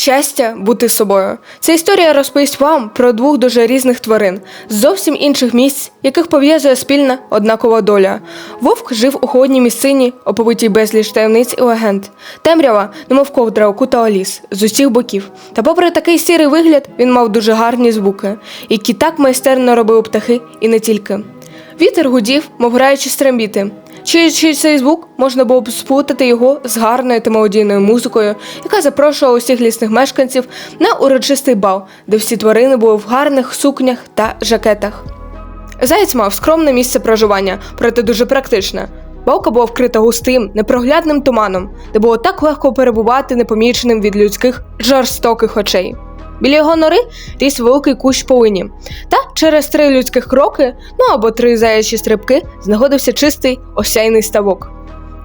Щастя бути собою. Ця історія розповість вам про двох дуже різних тварин з зовсім інших місць, яких пов'язує спільна однакова доля. Вовк жив у холодній місцині, оповитій безліч таємниць і легенд. Темрява, немов ковдра, окутала ліс з усіх боків. Та, попри такий сірий вигляд, він мав дуже гарні звуки, які так майстерно робили птахи і не тільки. Вітер гудів, мов граючи стрембіти. Чуючи цей звук, можна було б сплутати його з гарною та мелодійною музикою, яка запрошувала усіх лісних мешканців на урочистий бал, де всі тварини були в гарних сукнях та жакетах. Заєць мав скромне місце проживання, проте дуже практичне. Балка була вкрита густим, непроглядним туманом, де було так легко перебувати непоміченим від людських жорстоких очей. Біля його нори ріс великий кущ полині, та через три людських кроки, ну або три заячі стрибки, знаходився чистий осяйний ставок.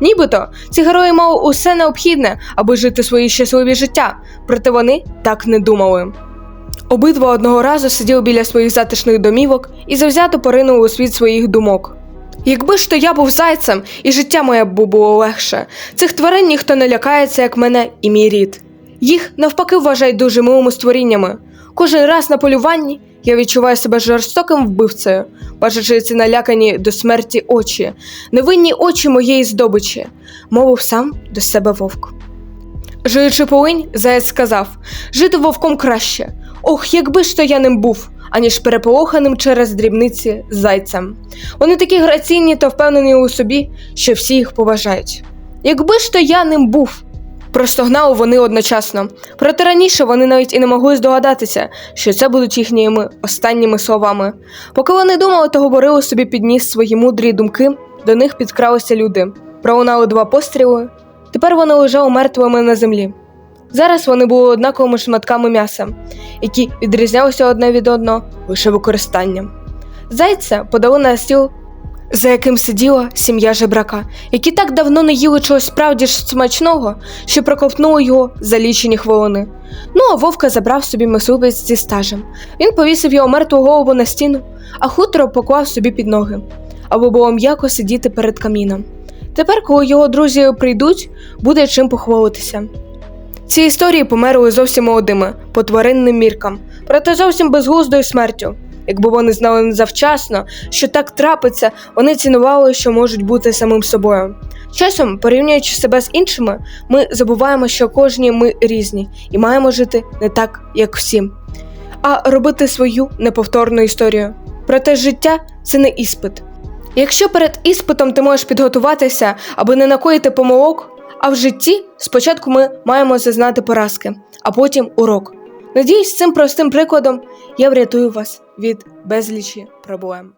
Нібито ці герої мали усе необхідне, аби жити свої щасливі життя, проте вони так не думали. Обидва одного разу сиділи біля своїх затишних домівок і завзято поринули у світ своїх думок. Якби ж то я був зайцем, і життя моє було легше. Цих тварин ніхто не лякається, як мене і мій рід. Їх навпаки вважають дуже милими створіннями. Кожен раз на полюванні я відчуваю себе жорстоким вбивцею, бачачи ці налякані до смерті очі, невинні очі моєї здобичі, мовив сам до себе вовк. Жуючи полинь, заяць сказав жити вовком краще. Ох, якби ж то я ним був, аніж переполоханим через дрібниці зайцем. Вони такі граційні та впевнені у собі, що всі їх поважають. Якби ж то я ним був, простогнали вони одночасно. Проте раніше вони навіть і не могли здогадатися, що це будуть їхніми останніми словами. Поки вони думали та говорили собі під ніс свої мудрі думки, до них підкралися люди. Пролунали два постріли. Тепер вони лежали мертвими на землі. Зараз вони були однаковими шматками м'яса, які відрізнялися одне від одного лише використанням. Зайця подали на стіл, за яким сиділа сім'я жебрака, які так давно не їли чогось справді ж смачного, що проковтнули його за лічені хвилини. Ну а вовка забрав собі мисливець зі стажем. Він повісив його мертву голову на стіну, а хутро поклав собі під ноги, аби було м'яко сидіти перед каміном. Тепер, коли його друзі прийдуть, буде чим похвалитися. Ці історії померли зовсім молодими, по тваринним міркам, проте зовсім безглуздою смертю. Якби вони знали завчасно, що так трапиться, вони цінували, що можуть бути самим собою. Часом, порівнюючи себе з іншими, ми забуваємо, що кожні ми різні і маємо жити не так, як всі, а робити свою неповторну історію. Проте життя це не іспит. Якщо перед іспитом ти можеш підготуватися, аби не накоїти помилок, а в житті спочатку ми маємо зазнати поразки, а потім урок. Надіюсь, цим простим прикладом я врятую вас від безлічі проблем.